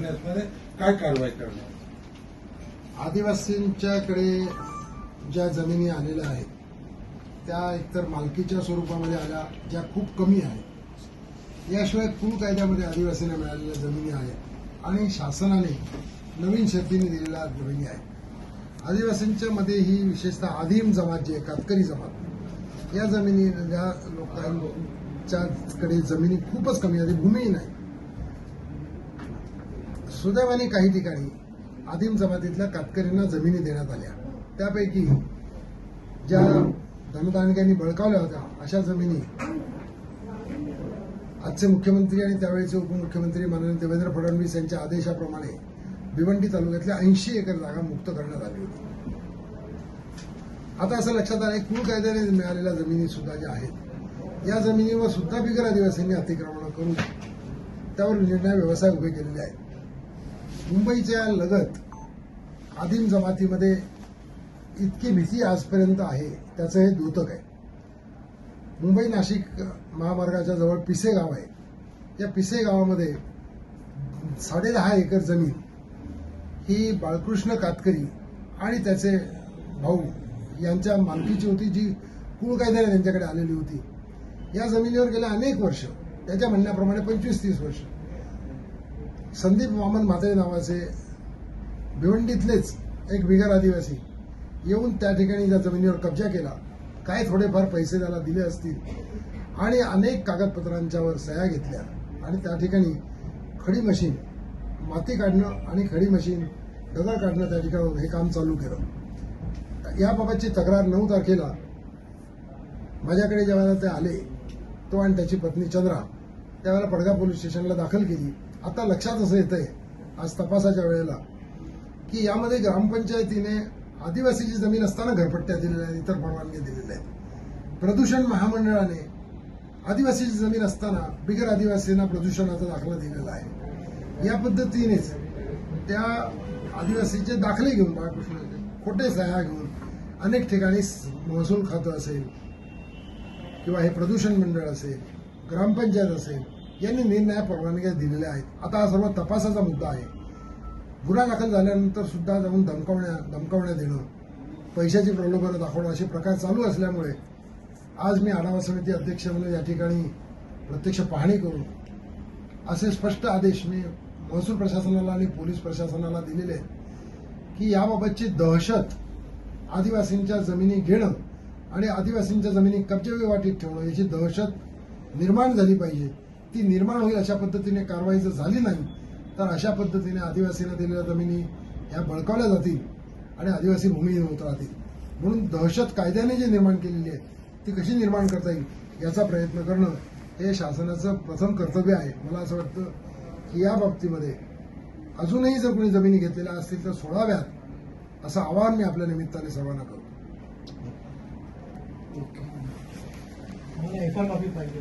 मागणी काय कारवाई करणार? आदिवासींच्याकडे ज्या जमिनी आलेल्या आहेत त्या एकतर मालकीच्या स्वरूपामध्ये आल्या ज्या खूप कमी आहेत. याशिवाय कुळ कायद्यामध्ये आदिवासींना मिळालेल्या जमिनी आहेत आणि शासनाने नवीन शेतीने दिलेल्या जमिनी आहेत. आदिवासींच्या मध्ये ही विशेषतः आदिम जमात जी आहे कातकरी जमात या जमिनी या लोकांच्याकडे जमिनी खूपच कमी आहे भूमीही नाही. सुदैवाने काही ठिकाणी आदिम जमातीतल्या कातकरींना जमिनी देण्यात आल्या. त्यापैकी ज्या धनदानक्यांनी बळकावल्या होत्या अशा जमिनी आजचे मुख्यमंत्री आणि त्यावेळेचे उपमुख्यमंत्री माननीय देवेंद्र फडणवीस यांच्या आदेशाप्रमाणे भिवंडी तालुक्यातल्या ऐंशी एकर जागा मुक्त करण्यात आली होती. आता असं लक्षात आलं कुळ कायद्याने मिळालेल्या जमिनी सुद्धा ज्या आहेत या जमिनीवर सुद्धा बिगर आदिवासींनी अतिक्रमण करून त्यावर निर्णय व्यवसाय उभे केलेले आहेत. मुंबईच्या लगत आदिम जमातीमध्ये इतकी भीती आजपर्यंत आहे त्याचं हे द्योतक आहे. मुंबई नाशिक महामार्गाच्या जवळ पिसे गाव आहे. या पिसे गावामध्ये साडेदहा एकर जमीन ही बाळकृष्ण कातकरी आणि त्याचे भाऊ यांच्या मालकीची होती जी कुळ कायद्याने त्यांच्याकडे आलेली होती. या जमिनीवर गेल्या अनेक वर्ष त्याच्या म्हणण्याप्रमाणे पंचवीस तीस वर्ष. संदीप वामन म्हात्रे नावाचे भिवंडीतलेच एक बिगर आदिवासी येऊन त्या ठिकाणी त्या जमिनीवर कब्जा केला. काय थोडेफार पैसे त्याला दिले असतील आणि अनेक कागदपत्रांच्यावर सह्या घेतल्या. आणि त्या ठिकाणी खडी मशीन माती काढणं आणि खडी मशीन दगड काढणं त्या ठिकाणी हे काम चालू केलं. याबाबतची तक्रार नऊ तारखेला माझ्याकडे ज्यावेळेला ते आले तो आणि त्याची पत्नी चंद्रा त्यावेळेला पडगा पोलीस स्टेशनला दाखल केली. आता लक्षात असं येतंय आज तपासाच्या वेळेला की यामध्ये ग्रामपंचायतीने आदिवासीची जमीन असताना घरपट्ट्या दिलेल्या आहेत इतर परवानग्या दिलेल्या आहेत. प्रदूषण महामंडळाने आदिवासीची जमीन असताना बिगर आदिवासींना प्रदूषणाचा दाखला दिलेला आहे. या पद्धतीनेच त्या आदिवासीचे दाखले घेऊन बाळकृष्ण खोटे सह्या घेऊन अनेक ठिकाणी महसूल खातं असेल किंवा हे प्रदूषण मंडळ असेल ग्रामपंचायत असेल यांनी निर्णया परवानग्या दिलेल्या आहेत. आता हा सर्व तपासाचा मुद्दा आहे. गुन्हा दाखल झाल्यानंतर सुद्धा जाऊन धमकावण्या धमकावण्या देणं पैशाची प्रलोभनं दाखवणं असे प्रकार चालू असल्यामुळे आज मी आढावा समिती अध्यक्ष म्हणून या ठिकाणी प्रत्यक्ष पाहणी करून असे स्पष्ट आदेश मी महसूल प्रशासनाला आणि पोलीस प्रशासनाला दिलेले की याबाबतची दहशत आदिवासींच्या जमिनी घेणं आणि आदिवासींच्या जमिनी कब्जे वाटीत ठेवणं याची दहशत निर्माण झाली पाहिजे. ती निर्माण होईल अशा पद्धतीने कारवाई जर झाली नाही तर अशा पद्धतीने आदिवासींना दिलेल्या जमिनी ह्या बळकावल्या जातील आणि आदिवासी भूमीहीन होत राहतील म्हणून दहशत कायद्याने जी निर्माण केलेली आहे ती कशी निर्माण करता येईल याचा प्रयत्न करणं हे शासनाचं प्रथम कर्तव्य आहे. मला असं वाटतं की या बाबतीमध्ये अजूनही जर कोणी जमिनी घेतलेल्या असतील तर सोडाव्यात असं आवाहन मी आपल्या निमित्ताने सर्वांना करतो. मला एफआर कॉपी पाहिजे